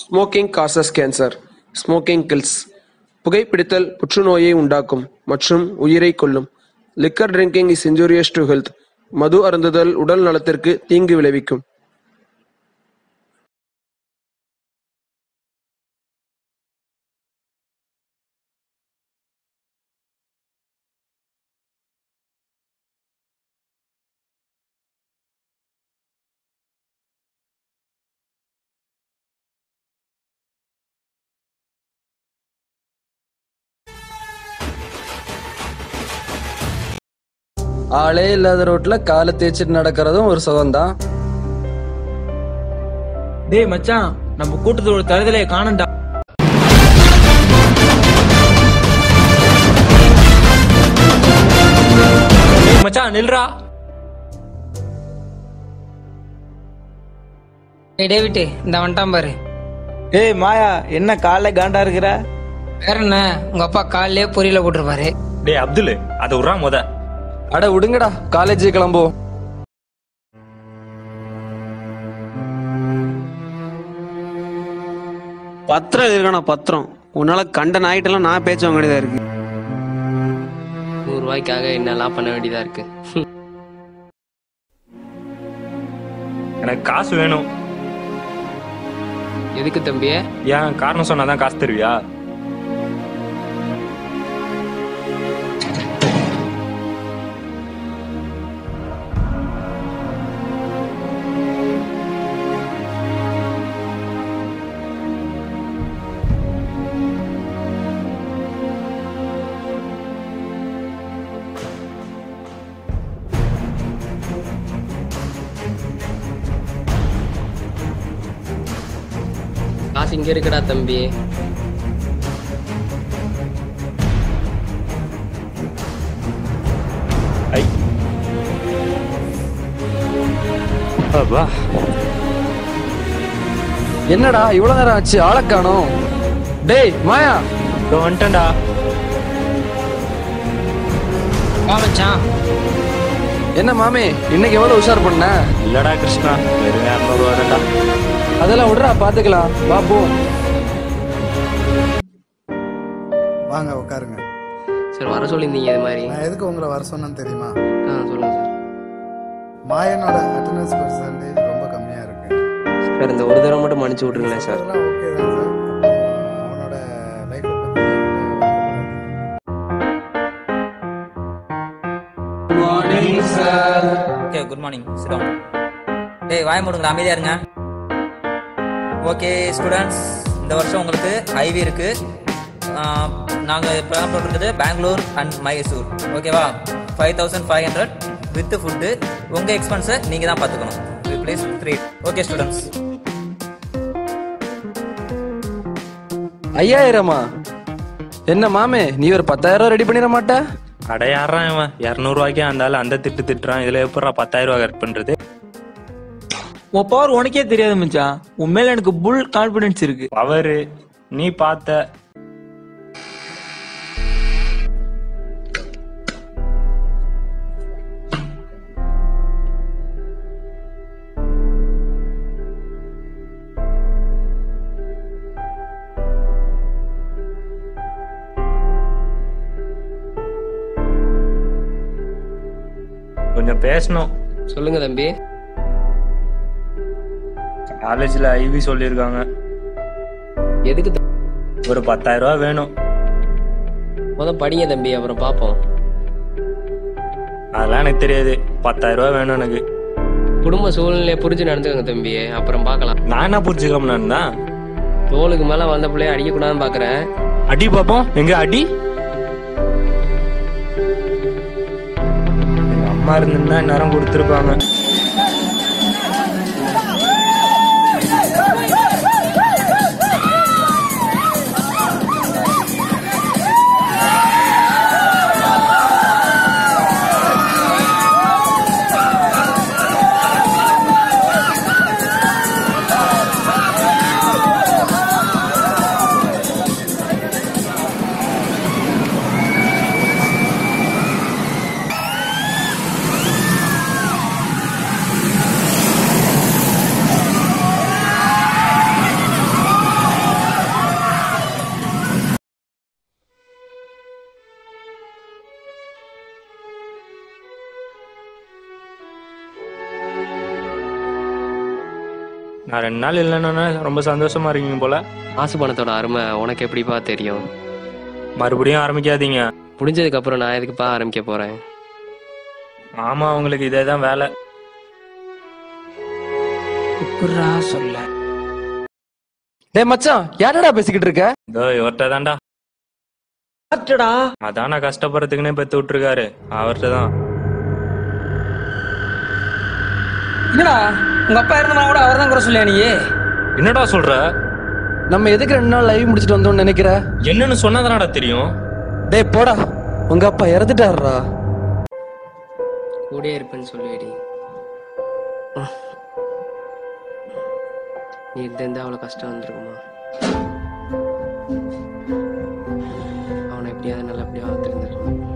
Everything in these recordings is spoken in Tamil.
Smoking causes cancer smoking kills புகைப்பிடித்தல் புற்றுநோயை உண்டாக்கும் மற்றும் உயிரை கொல்லும். Liquor drinking is injurious to health மது அருந்துதல் உடல் நலத்திற்கு தீங்கு விளைவிக்கும். ஆளே இல்லாத ரோட்ல காலை தேய்ச்சிட்டு நடக்கிறதும் ஒரு சுகம்தான். டேய் மச்சான் நம்ம கூட்டத்தோட தருதலைய காணண்டா. மச்சான் நில்றா. டேய் டேவிட்டு இந்த வந்துட்டான் பாரு. டேய் மாயா என்ன காலைல காண்டா இருக்கிற? வேற என்ன உங்க அப்பா காலையிலே பொரியல போட்டிருப்பாரு. டேய் அப்துல் அதை விட்றா முத. அட விடுங்கடா. காலேஜ் கிளம்புவோம். பத்திரம் இருக்கணும் பத்திரம். உன்னால கண்ட நாயிட்டெல்லாம் நான் பேச்ச வாங்க வேண்டியதா இருக்கு. நூறு ரூபாய்க்காக என்னெல்லாம் பண்ண வேண்டியதா இருக்கு? எனக்கு காசு வேணும். எதுக்கு தம்பியே? ஏன் காரணம் சொன்னாதான் காசு தருவியா? காசு இங்க இருக்குடா தம்பி. ஐ. அப்பா. என்னடா இவ்வளவு நேரம் ஆச்சு? ஆளை காணோம். டேய் மாயா. இதோ வந்துட்டேன்டா. மச்சான். என்ன மாமே இன்னைக்கு எவ்வளவு உஷார் பண்ண? இல்லடா கிருஷ்ணா. வெறும் இரநூறுவா தான்டா. அதெல்லாம் விடுறா பாத்துக்கலாம் வா போ. வாங்க உட்காருங்க. சார் வர சொல்லியிருந்தீங்க இது மாதிரி. நான் எதுக்கு உங்களை வர சொன்னேன்னு தெரியுமா? ஆ சொல்லுங்க சார். மாயனோட அட்டண்டன்ஸ் பர்சன்டேஜ் ரொம்ப கம்மியா இருக்கு. சார் இந்த ஒரு தடவை மட்டும் மன்னிச்சு விட்டுருங்களேன் சார். அதெல்லாம் ஓகே தான் சார். அவனோட லைஃப்பை பத்தி ஓகே குட் மார்னிங் சிடம் டேய் வாய மூடுங்க அமைதியா இருங்க. ஓகே ஸ்டூடெண்ட்ஸ் இந்த வருஷம் உங்களுக்கு ஐவி இருக்கு. ஆஹ், நாங்க பிளான் போட்டிருக்கிறது பெங்களூர் அண்ட் மைசூர் ஓகேவா five thousand five hundred with food உங்க எக்ஸ்பென்ஸை நீங்க தான் பார்த்துக்கணும். ப்ளீஸ் த்ரீ ஓகே ஸ்டூடெண்ட்ஸ் ஐயாயிரமா? என்ன மாமே நீ ஒரு பத்தாயிரம் ரெடி பண்ணிட மாட்ட? அட யாரா இவன்? இரநூறுவாய்க்கே இருந்தாலும் அந்த திட்டு திட்டுறான். இதுல எப்படா பத்தாயிரம் ரூபாய் கட் பண்றது? உன் பவர் உனக்கே தெரியாது மச்சான். உன் மேல எனக்கு புல் கான்பிடன்ஸ் இருக்கு. பவரு நீ பார்த்த கொஞ்சம் பேசணும். சொல்லுங்க தம்பி. காலேஜ்ல ஐவி சொல்லியிருக்காங்க எதுக்கு த- ஒரு பத்தாயிரம் ரூபாய் வேணும். முத படிங்க தம்பி அப்புறம் பார்ப்போம் அதெல்லாம் எனக்கு தெரியாது. பத்தாயிரம் ரூபாய் வேணும் எனக்கு. குடும்ப சூழ்நிலையை புரிஞ்சு நடந்துக்கோங்க தம்பி அப்புறம் பார்க்கலாம். நான் என்ன புரிஞ்சுக்காம தான் தோளுக்கு மேல வந்த பிள்ளைய அடிக்கக்கூடாதுன்னு பாக்குறேன். அடி பாப்போம். எங்க அடி? எங்க அம்மா இருந்திருந்தா நேரம் கொடுத்துருப்பாங்க. நான் ரெண்டு நாள் இல்லைன்னா ரொம்ப சந்தோஷமா இருக்கீங்க போல. காசு பணத்தோட அருமை உனக்கு எப்படிப்பா தெரியும்? மறுபடியும் ஆரம்பிக்காதீங்க. முடிஞ்சதுக்கு அப்புறம் நான் எதுக்குப்பா ஆரம்பிக்க போறேன்? ஆமா உங்களுக்கு இதே தான் வேலை. சொல்ல. டேய் மச்சான் யாரடா பேசிக்கிட்டு இருக்க? இதோ இவர்கிட்ட தான்டா. அதான் நான் கஷ்டப்படுறதுக்குன்னே பெத்து விட்டுருக்காரு. அவர்கிட்ட தான். என்னடா உங்க அப்பா இருந்தா கூட அவர் தான் குறை சொல்லியா நீ என்னடா சொல்ற? நம்ம எதுக்கு ரெண்டு நாள் லைவ் முடிச்சிட்டு வந்தோம்னு நினைக்கிற? என்னன்னு சொன்னதானடா தெரியும். டேய் போடா. உங்க அப்பா இறந்துட்டாருடா. கூடயே இருப்பேன்னு சொல்லுவேடி. நீ இருந்தா அவ்வளோ கஷ்டம் வந்திருக்குமா? அவனை எப்படியாவது நல்லபடியா வளர்த்துருந்துருக்கலாம்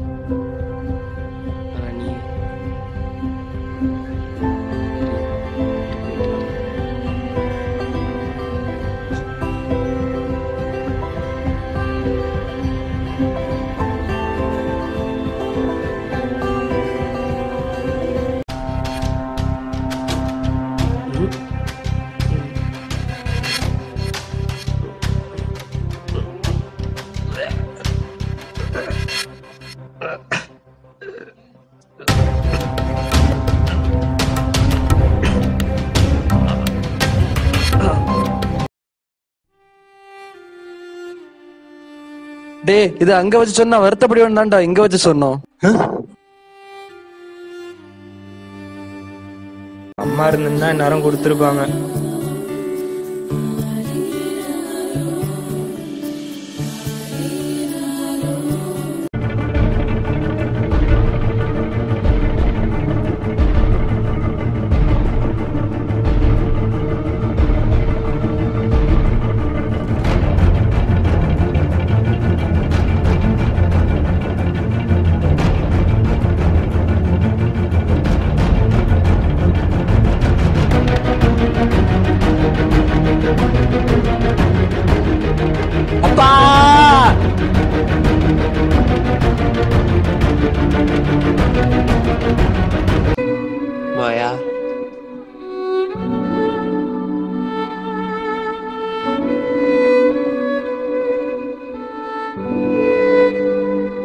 டேய் இது அங்க வச்சு சொன்னா வருத்தப்படி வேண்டாம்டா இங்க வச்சு சொன்னோம். அம்மா இருந்திருந்தா இந்நேரம் கொடுத்துருப்பாங்க.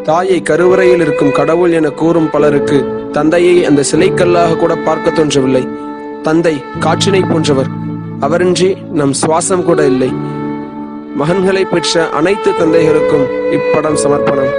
தாயை கருவறையில் இருக்கும் கடவுள் என கூறும் பலருக்கு தந்தையை அந்த சிலைக்கல்லாக கூட பார்க்க தோன்றவில்லை. தந்தை காற்றினை போன்றவர். அவரின்றி நம் சுவாசம் கூட இல்லை. மகன்களை பெற்ற அனைத்து தந்தைகளுக்கும் இப்படம் சமர்ப்பணம்.